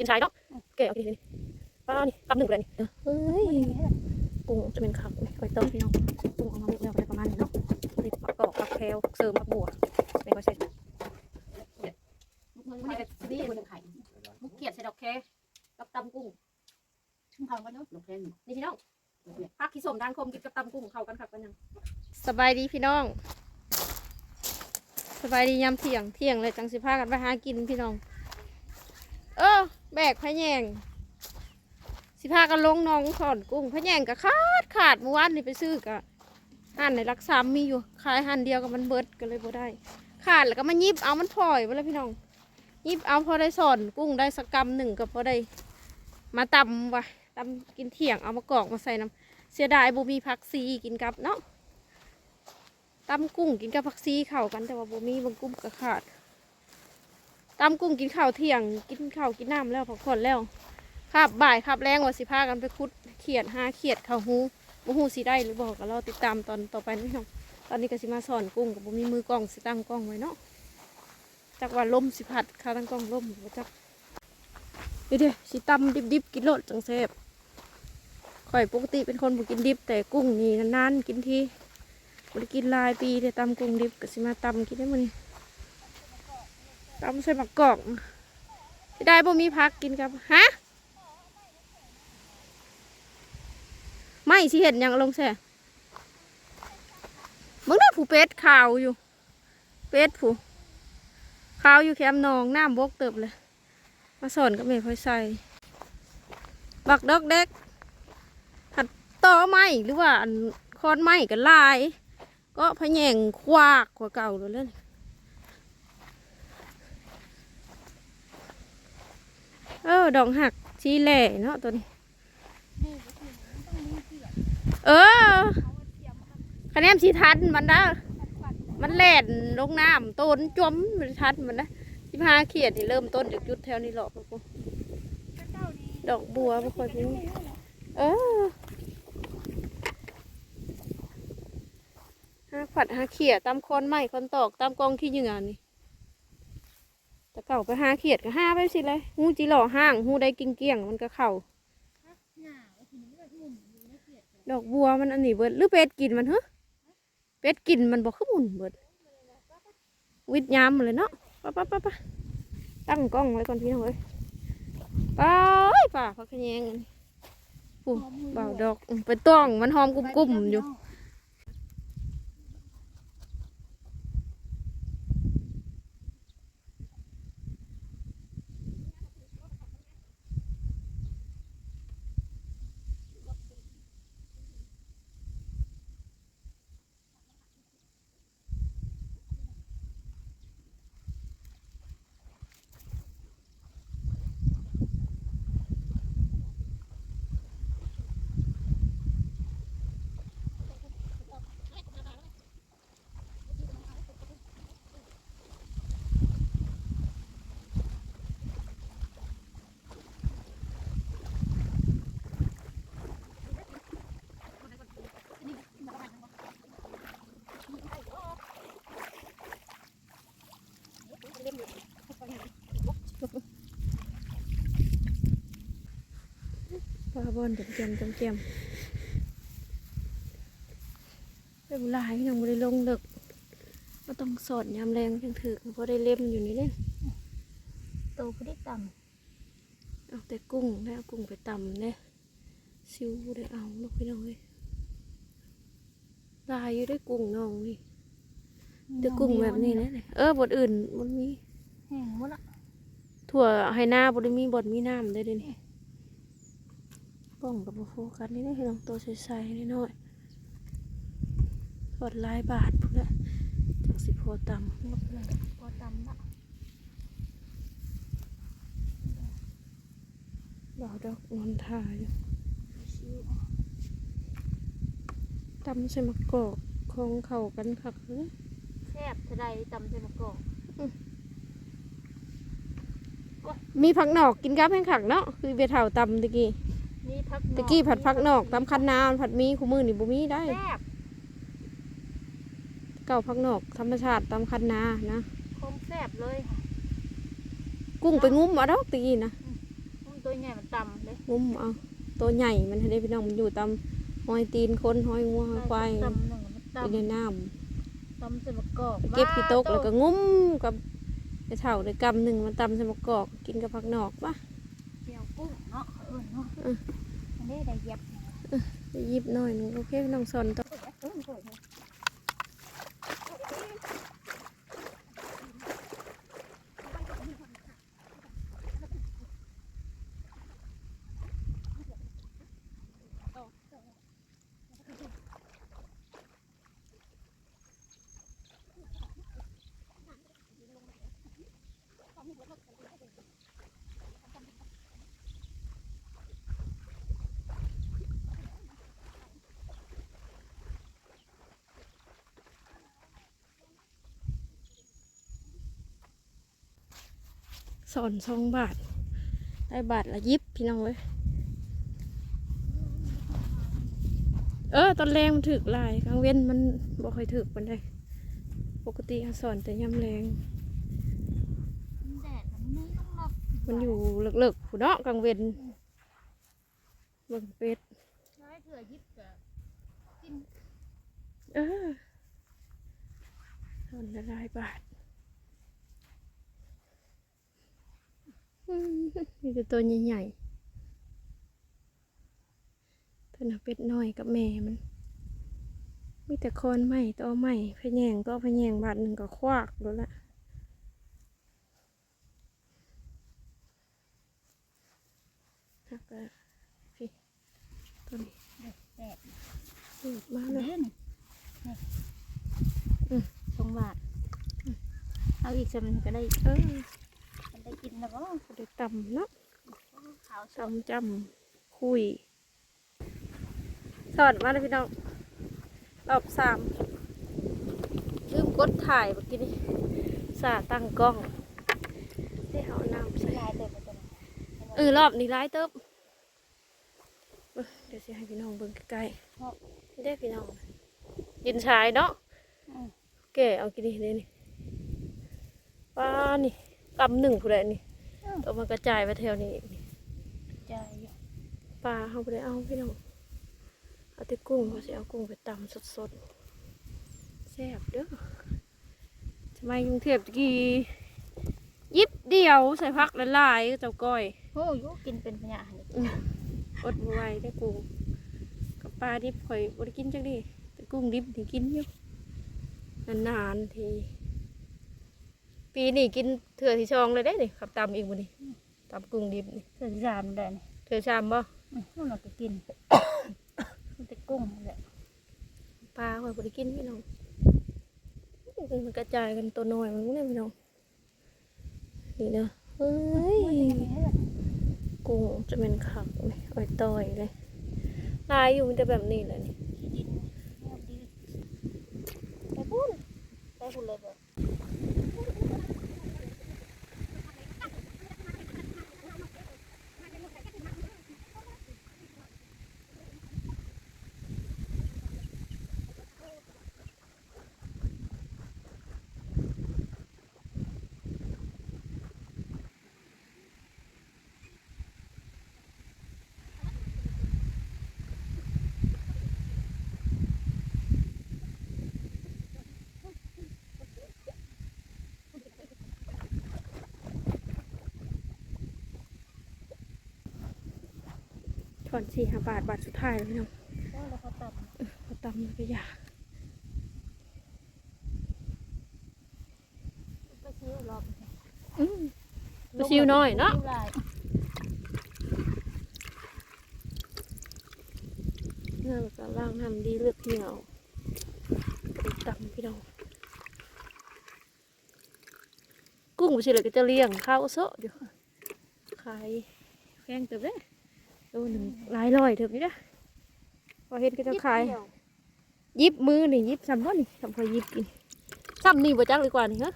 กินชายเนาะแกะเอาทีนี้ป้านี่กำหนึ่งเลยนี่เฮ้ยกุ้งจะเป็นขาวนี่ไว้ต้มพี่น้องกุ้งเอามาหมดแล้วอะไรประมาณนี้เนาะนี่ผักกรอกผักแพรวผักเสริมผักบัวเป็นก็เสร็จมึงมันก็ดีมันไข่มุกเกียดใส่ดอกแคกับตำกุ้งชุ่มเขากันเนาะดอกแคนี่นี่พี่น้องผักขี้สมทางคมกินกับตำกุ้งเข้ากันครับกันยังสบายดีพี่น้องสบายดียามเที่ยงเที่ยงเลยจังสิพากันไปหากินพี่น้อง เออ แบกพะแยง สิพากันลงน้องถอนกุ้งพะแยงก็ขาดขาดเมื่อวานนี่ไปซื้อกะหันในรักษามมีอยู่ขายหันเดียวกับมันเบิดก็เลยบ่ได้ ขาดแล้วก็มายิบเอามันพลอยไปแล้วพี่น้อง ยิบเอาพอได้สอนกุ้งได้สักกำหนึ่งก็พอได้ มาตำว่ะตำกินเที่ยงเอามากรอกมาใส่น้ำเสียดายบ่มีผักซีกินกับเนาะตำกุ้งกินกับผักซีเข่ากันแต่ว่าบ่มีบางกุ้งก็ขาด ตำกุ้งกินข้าวเที่ยง กินข้าวกินน้ำแล้วพักผ่อนแล้วครับบ่ายครับแรงว่าสิพากันไปคุดเขียดหาเขียดข้าวหูบ่หูสิได้หรือบอกก็รอติดตามตอนต่อไปนี่น้องตอนนี้ก็สิมาสอนกุ้งกับบ่มีมือกล้องสิตั้งกล้องไว้เนาะจักว่าลมสิพัดข้าตั้งกล้องลมบ่จักเดี๋ยวเดี๋ยวสิตำดิบๆกินโลดจังแซ่บข่อยปกติเป็นคนบ่กินดิบ แต่กุ้งนี่นานๆกินทีบริกินหลายปีแต่ตำกุ้งดิบก็สิมาตำกินได้มื้อนี้ ตำใส่หมะกกอกสิได้บ่มีพักกินครับฮะไม่สิเห็นยังลงแซ่มึงได้ผู้เป็ดขาวอยู่ เป็ดผู้ขาวอยู่แคมนองน้ำบกเติบเลย มาสอนกับแม่พ่อยใส่บักดอกเด็กหัดต่อไม้หรือว่าคอนไม้กันลาย ก็พะแยงควากกว่าเก่าเลย เออดอกหักชีแหล่เนาะตัวนี้ เออคะแนนชีทันมันนะมันแหล่นลงน้ำต้นจมมันทันมันนะที่พาเขียดนี่เริ่มต้นจากจุดแถวนี้หรอกพวกดอกบัวไม่ค่อยเป็นเออหาผัดหาเขียดตามคอนไม้คอนตอกตามกองขี้เหยื่อนี่ แต่เก่าไปหาเขียดก็หาไปสิเลยหูจีหล่อห้างหูได้กิงเกี้ยงมันก็เข่าดอกบัวมันอันนี้เบิดหรือเป็ดกินมันเหรอเป็ดกินมันบอกขึ้นมุนเบิดวิดยามหมดเลยเนาะไป้าป้าป้าป้าตั้งกล้องไว้ก่อนพี่น้องเอ้ยไปป่าพักแยงอันนี้ผู้เบาวดอกไปต้องมันหอมกุ้มๆอยู่าบอลจำเจียมจำเจียมได้บุหลายยังไม่ได้ลงเลิกก็ต้องสอดยามแรงยังถือเพราะได้เล่มอยู่นี่เล่นโตก็ได้ต่เอาแต่กุ้งได้เอากุ้งไปตำเนี่ยซิวได้เอาลูกพี่น้องเลยลายอยู่ได้กุ้งน้องนี่ำแต่กุ้งแบบนี้นะเนี่ยเออบทอื่นมันมีแห้งหมดละถั่วไฮนาบไดมีบดมีน้ำได้เลยนี่ กล้องกับโฟกัสนี่ได้ให้ลองตัวใสๆนิดหน่อยกดลายบาทพุ่นละจากสิโพตำหมดเลยพอตำละบ่าวดอกนอนทาอยู่ชิวตำใส่มะกอกของเขากันคักเลยแซ่บเท่าใดตำใส่มะกอกมีผักหนอกกินกับแห้งขักเนาะคือเบียร์เถาตำตะกี้ นี่พักตะกี้ผัดผักหนอกตำคันนาวผัดมีคู่มือนี่บ่มีได้ แซ่บเก่าผักหนอกธรรมชาติตำคันนานะ คมแซ่บเลยกุ้งไปงุ้มมาดอกตะกี้นะตัวใหญ่มันต่ำเลยงุ้มเอาตัวใหญ่มันให้ได้พี่น้องมันอยู่ตามหอยตีนคนหอยงัวหอยควายต่ำหนึ่งมันอยู่ต่ำในน้ตำใส่มะกอกำเก็บขี้ตกแล้วก็งุ้มกับไอ้เถ่าในกำหนึ่งมันตำใส่มะกอกกินกับผักนอกปะ เจียวกุ้งเนาะเออเนาะ ได้ได้เย็บไปหยิบหน่อยหนึงโอเคน้องสนต่อ สวยเลยสอนสองบาท ได้บาทละยิบพี่น้องเลยเออ ตอนแรงมันถึกหลายกลางเว้นมันบ่ค่อยถึกปานใดปกติเขาสอนแต่ยามแรงแดดมันไม่ต้องหลอกมันอยู่เลิกๆผู้เนาะกลางเว้นเบิ่งเป็ดใช้เถื่อยิบกับกินเออสอนละหลายบาท มมีแต่ตัวใหญ่ๆตัวน่ะเป็ดน้อยกับแม่มัน มีแต่คอนไม้ต่อไม้พะแยงต่อพะแยงบาทหนึ่งก็ควักแล้วละหักแล้วพี่ตัวนี้แดดหลุดมามาเลเลยยนี่นี่สองบาท เอาอีกสมันก็ได้เออมัน ได้กินแล้วก็ก็ได้ต่ำเนาะขาวสจำจำคุย สอนมาเลยพี่น้องรอบสามลืมกดถ่ายเมื่อกี้นี่สาตั้งกล้องได้เอาน้ำใส่ลายเต็มไปตัวนี้เออรอบนี้ร้ายเติบเบิ่งเดี๋ยวสิให้พี่น้องเบิ่งใกล้ๆได้พี่น้องยินชายเนาะแก่เอากินดิเดี๋ยวนี่ป้านี่ กำหนึ่งผู้ใดนี่ตัวมันกระจายไปแถวนี้อีกนี่ใจอยู่ปลาเขาไปได้เอาพี่น้องเอาแต่กุ้งเขาสิเอากุ้งไปตำสดๆแซ่บเด้อทำไมกรุงเทพตะกี้ยิบเดียวใส่พักละลายๆเจ้าก้อยโอ้ยกินเป็นพญาเนี่ยอดบ่ไหวได้กุ้งกับปลาดิบข่อยบ่ได้กินจังดิแต่กุ้งดิบนี่กินอยู่นานๆที ปีนี้กินเถื่อที่ชองเลยได้นี่ขับตำอีกบ่นี่ตำกุ้งดิบนี่เสือสามได้นี่เถื่อชามบ่อืมเราก็กินมันแต่กุ้งนั่นแหละปลาข่อยบ่ได้กินพี่น้องมันกระจายกันตัวน้อยมันเนี่ยพี่น้องนี่เนาะเฮ้ยกุ้งจะเป็นขักไหมอ่อยต่อยเลยลายอยู่มันจะแบบนี้แหละนี่ดินดีไปพูดไปพูดเลยแบ ถอนสี่ห้าบาทบาทสุดท้ายแล้วพี่น้องแล้วเขาตัดเขาตำแล้วก็อยาไปซื้อรอบอืมปลาซิวน้อยเนาะเนื้อก็ล่างทำดีเลือกเหนียวไปตำพี่น้องกุ้งบ่ใช่เลยก็จะเลี้ยงข้าวโซะเดี๋ยวขายแพงเติบเด้ โลหนึ่งหลายร้อยเติบนี่นะพอเห็นก็จะขายยิบมือนี่ยิบซ้ำบ่นี่ซ้ำพอยิบกินซ้ำนี่บ่จักเลยกว่านี่ฮะ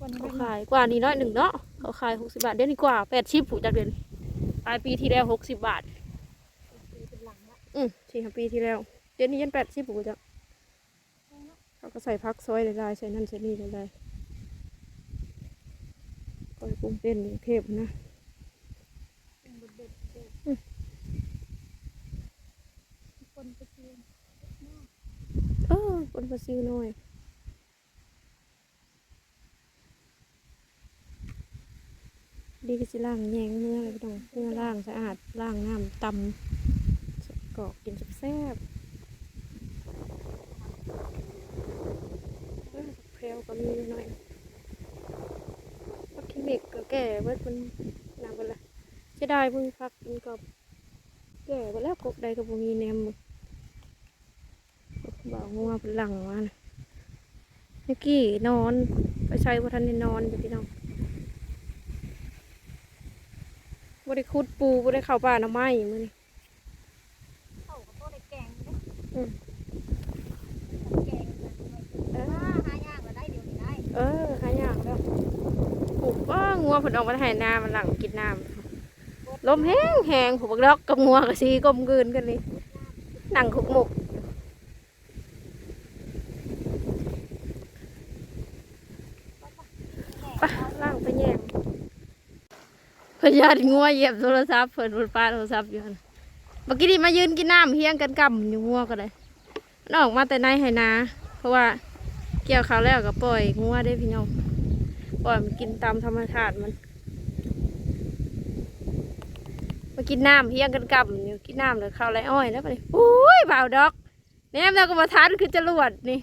วันนี้เขาขายกว่านี้น้อยหนึ่งเนาะเขาขายหกสิบาทเดี๋ยวนี้กว่าแปดชิปผูจากเดือนปลายปีที่แล้วหกสิบบาทเป็นหลังละอืมสี่ห้าปีที่แล้ว เดี๋ยวนี้ยันแปดชิปผูจากเขาก็ใส่พักซอยหลายๆใส่นั่นใส่นี่หลายๆก็ปรุงเต้นกรุงเทพนะ คนไปซื้อเออคนไปซื้อหน่อยดีก็สิล้างแยงเมื่ออะไรพี่น้องเมื่อล้างสะอาดล้างน้ำตำกรอกกินแซ่บๆเออเพลวก็มีหน่อยพักขี้เหล็กก็แก่เบิดมันนาเบิดละเสียดายเพิ่งพักกินกับแก่ไปแล้วกบใดก็บ่มีแนมมึง บ่าวงัวเป็นหลังมานะเมื่อกี้นอน ไปใช้บ่ทันได้นอนอยู่พี่น้องบ่ได้ขุดปูบ่ได้เข้าป่าหน่อไม้มื้อนี้เข้ากับตัวในแกงเด้อืมแกงเออหายากก็ได้เดี๋ยวนี้ได้เออหายากแล้วปลูกว่างัวเพิ่นออกมาให้น้ำมันหลังกินน้ำลมแห้งแห้งผูกบักดอกกับงัวก็สีกลมกลืนกันนี่นั่งขุกหมกไปล่างไปแย่ง ยานงัวเหยียบโทรศัพท์เพิ่นบนป้าโทรศัพท์อยู่หั่นเมื่อกี้นี่มายืนกินน้ำเฮียงกันกำอยู่งัวก็เลยนออกมาแต่ในไหนา เพราะว่าเกี่ยวเขาวแล้วก็ปล่อยงัวได้พี่น้องปล่อยมันกินตามธรรมชาติมันมากินน้ำเฮียงกันกับอยู่กินน้ำเลยข้าวไรอ้อยแล้วไปอุ้ยเบ่าดอกแหนมเราก็มาทานคือจรวดนี่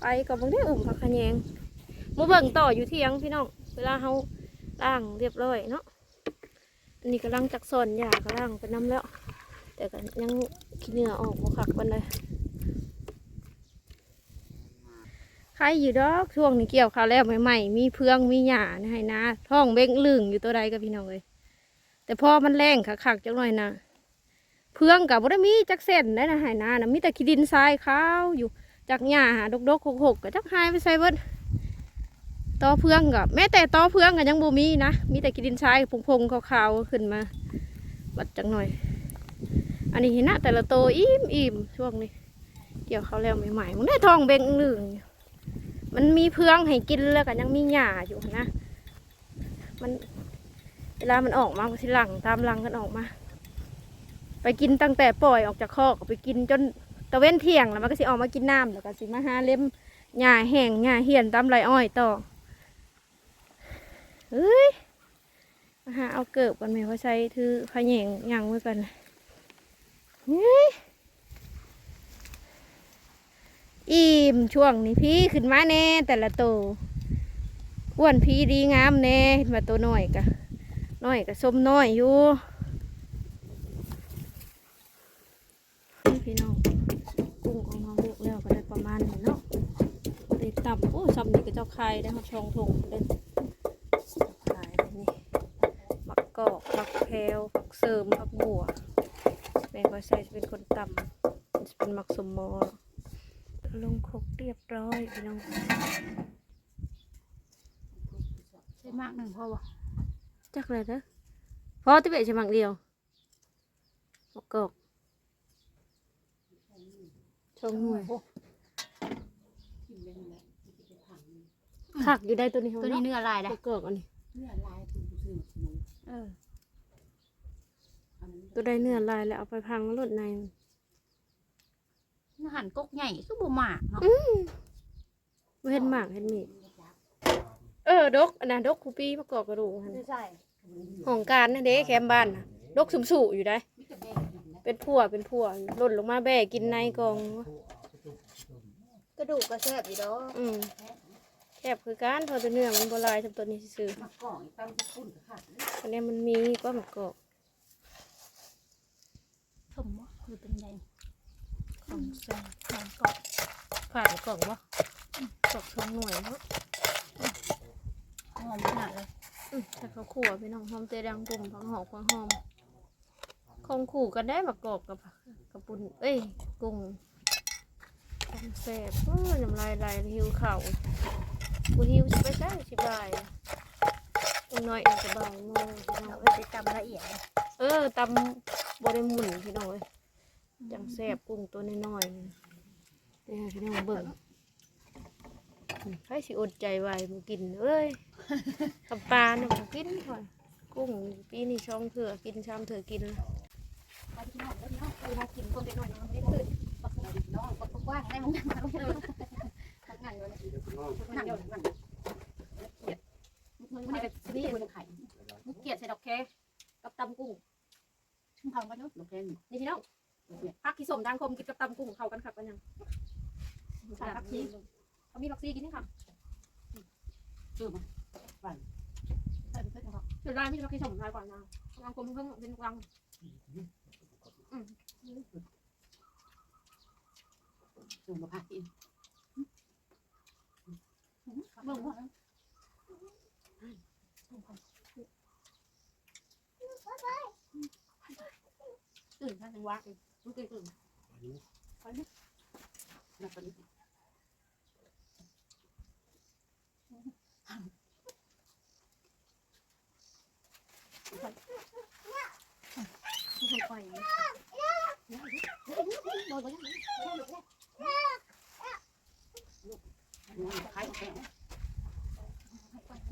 ไปกับบางได้อุ่มผักขะแยงมาเบิ่งต่ออยู่เที่ยงพี่น้องเวลาเขา ล่างเรียบร้อยเนาะอันนี้กำลังจักสอนยากำลังไปน้ำแล้ว แต่ก็ยังขี้เหงื่อออกบ่คักวันเลยใครอยู่ดอกช่วงนี้เกี่ยวข้าวแล้วใหม่ๆมีเพื่องมีหญ้านะให้นะท้องเบ้งลึงอยู่ตัวใดกับพี่น้องเลยแต่พอมันแรงคักๆจังหน่อยนะเพื่องกับบ่ได้มีจักเส้นได้นะให้นานะมีแต่ขี้ดินทรายขาวอยู่จากหญ้าหาดกๆหกๆก็จักหายไปใส่เบิด ตอเพื่องกับแม้แต่ตอเพื่องก็ยังบ่มีนะมีแต่ขี้ดินทรายพงๆขาวๆขึ้นมา บัดจังหน่อย อันนี้เห็นนะแต่ละโตวอิ่มอิ่มช่วงนี้ เกี่ยวเขาแล้วใหม่ๆมันได้ทองเบ้งลึงมันมีเพื่องให้กินแล้วก็ยังมีหญ้าอยู่นะ มันเวลามันออกมาทีหลังตามหลังกันออกมา ไปกินตั้งแต่ปล่อยออกจากคอกไปกินจนตะเว้นเที่ยงแล้วมันก็สิออกมากินน้ำแล้วก็สิมาหาเล็มหญ้าแห้งหญ้าเหี่ยนตามไรอ้อยต่อ เฮ้ยมาหาเอาเกิบกันไหมว่าใช้ถือพะแยงย่างไว้กันเฮ้ยอิ่มช่วงนี้พี่ขึ้นมาแน่แต่ละตัวอ้วนพี่ดีงามแน่เห็นมาตัวน้อยกะน้อยกะส้มน้อยอยู่พี่น้องกุ้งของเราเลือกแล้วก็ได้ประมาณนี้เนาะได้ตับโอ้ซับนี่ก็เจ้าไข่ได้เขาชองทงเล่นขายแบบนี้มักก อกมักแพรวมักเสริมมักบัว แม่ก็ใส่จะเป็นคนต่ำจะเป็นมักสมมอลงครกเรียบร้อยพี่น้องใช่มากหนึ่งพอบ่จักเลยเด้อพอที่เบะจะมังเดียวมะกอกชมหน่วยขักอยู่ได้ตัวนี้ตัวนี้เนื้อลายได้มะกอกอันนี้เอ อ ตัวได้เนื้อลายแล้วเอาไปพังรถในอาหารกกใหญ่คือบ่มากเนาะไม่เห็นหมากเห็นมีดเออ ดกอันนั้นดกคูปีมะกอกกระดูกหันไม่ใช่ของการนะเด้แคมบ้านนะดกสุมสูอยู่ได้เป็นพัวเป็นพัวหล่นลงมาแบกกินในกอง กระดูกก็แซ่บอยู่ดอกอืม แคบคือการพอตัวเนื้อมันบหลายทำตัวนี้ซื้อมากล่องตั้งปุ่นค่ะๆอันนี้มันมีก็มากอกสมบ่คือเป็นไงของใส่หอมกรอบผ่านกล่องวะกอกทองหน่วยเนาะหอมขนาดเลยอืมแต่เขาขั่วพี่น้องหอมเตยดังกลุ่มผักหอมผักหอมคงขู่กันได้มากอกกับกับปุ่นเอ้ยกุ้งของแซ่บโอ้ยน้ำลายไหลหิวเข่าว กูหิวสิไปใช่สิบายอุ้น้อยเองสบายโม่พี่น้องเราเอ้ยไปตำละเอียดเลยเออตำบริมุนพี่น้องเอ้ยจังแซ่บกุ้งตัวน้อยๆนี่เดี๋ยวให้พี่น้องเบิ่งอืมใครสิอดใจไหวมากินเอ้ยกับปลาเนี่ยมากินค่อยกุ้งปีนี้ช่องเถื่อกินชามเถื่อกินไปที่น้องไปที่น้องไปมากินคนเด็กหน่อยน้องไม่ได้ตื่นบักเลยน้องบักกว้างได้มึง นั่งอยู่นั่งเกียดมึงไม่ได้เป็นนี่มึงไข่มึงเกียดใส่ดอกแคกับตำกุ้งมึงทำกันเนาะดอกแคนี่พี่น้องพักที่สมดังคมกินกับตำกุ้งเขากันครับกันยังใส่พักชีเขามีพักชีกินนี่ค่ะชื่อมันใส่ไปเพื่อนเขาเดี๋ยวได้ไม่พักที่สมได้ก่อนนะดังคมเพิ่งเป็นวังส่งมาพักกิน เบิ่งว่าตื่นท่านยังว่าตื่นตื่นตื่นนักปฏิบัติไม่ค่อยโดนไปยังขายแข็ง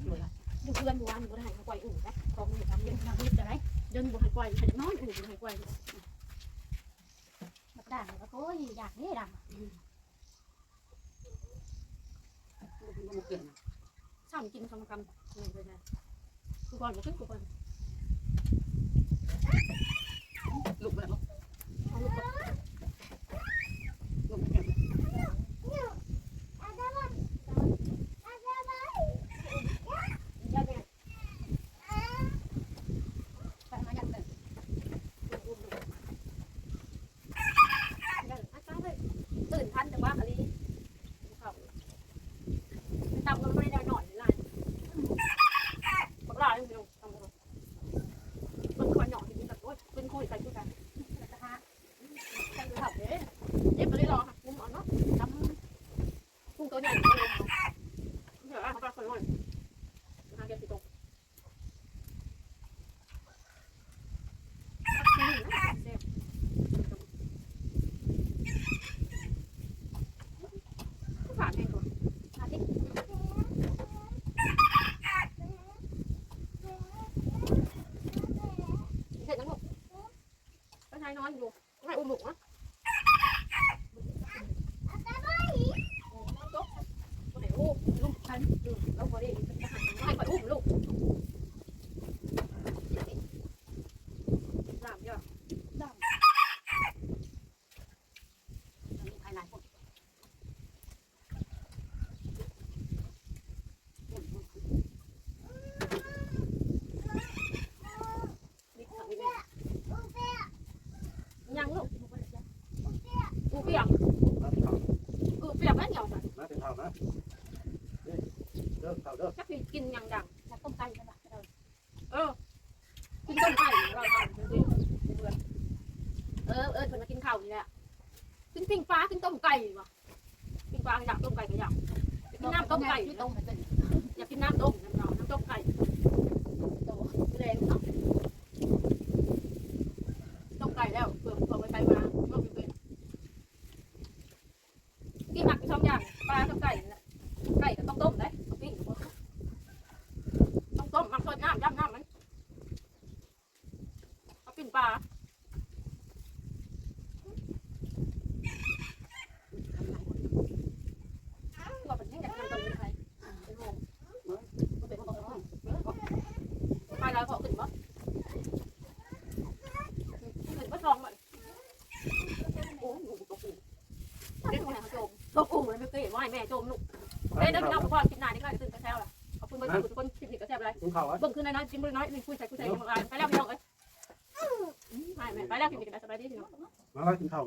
อยู่เพื่อนบ้านอยู่บนหายควายอุ่นนะของอยู่ทำเดินทางนี้จะไรเดินบนหายควายขยันน้อยอุ่นบนหายควายบักด่างแล้วก็อยากนี่ด่างมันเปลี่ยนช่างกินคำคำนี่ไปได้กูก่อนมาขึ้นกูก่อนลูกแบบเอาลูกก่อน ลูกแบบ ยาแม่ไปมาอยากตื่นตื่นทันแต่ว่าอะไรเขาตำกันไม่ได้หน่อยเลยบักลาเลยพี่น้องตำกันมันคอยหน่อยที่แบบโอ๊ยเป็นคุยกันคุยกันนะฮะใช่ครับเด้เย็บไปเลยรอค่ะมุมอ่อนเนาะตำกุ้งตัวใหญ่เลยเดี๋ยวอะเขาไปคนหน่อยหาแกสิตกฝากเองก่อนอาทิตย์เห็นแล้วลูกก็ชาย น้อยอยู่ให้อุ้มลูกนะโอ้ลูกฉันเราพอดีให้คอยอุ้มลูกสามยอด ภายในพวก นี่ค่ะนี่แม่ยังลูกอูเปียกมาเป็นเท่าอูเปียกแม่เหนียวจ้ะมาเป็นเท่านะนี่เด้อเท่าเด้อจะกินยังดังอยากต้มไก่ใช่ปะเออกินต้มไก่เราทำจริงๆเออเออเพิ่นมากินข้าวนี่แหละกินปิ้งปลากินต้มไก่วะปิ้งปลาก็อยากต้มไก่ก็อยากอยากกินน้ำต้มไก่ที่ต้มเป็นอยากกินน้ำต้มน้ำเราน้ำต้มไก่โตแรงเนาะต้มไก่แล้วเผื่อเผื่อไปไปมาเมื่อเป็นกินหมักเป็นสองอย่างปลากับไก่นั่นแหละไก่ก็ต้องต้มได้ปิ้งก็บ่ต้องต้มมันสดน้ำย่ำน้ำมันเอาปิ้งปลา ตัวเป็นยังอยากทำตอนเป็นใครเป็นโฮมเป็นโฮมไปแล้วเขาขึ้นบ่ขึ้นบ่ทองมันโอ้ยอยู่ตัวกูเด็กคนไหนเขาจมตัวกู เลยไม่เคยเห็นว่าแม่จมลูกเอ้ยเดินพี่น้องพ่อกินนานนี่ก็ตื่นกระแซวล่ะขอบคุณเบอร์ทุกคนคลิปนี้กระแซวอะไรกินข้าวอะเบิ่งขึ้นน้อยๆกินเบิ่งน้อยหนึ่งคุยใส่คุยใส่กันมาไปแล้วพี่น้องเอ้ยไปแล้วคลิปนี้ก็ได้สบายดีพี่น้อง มาแล้วกินข้าว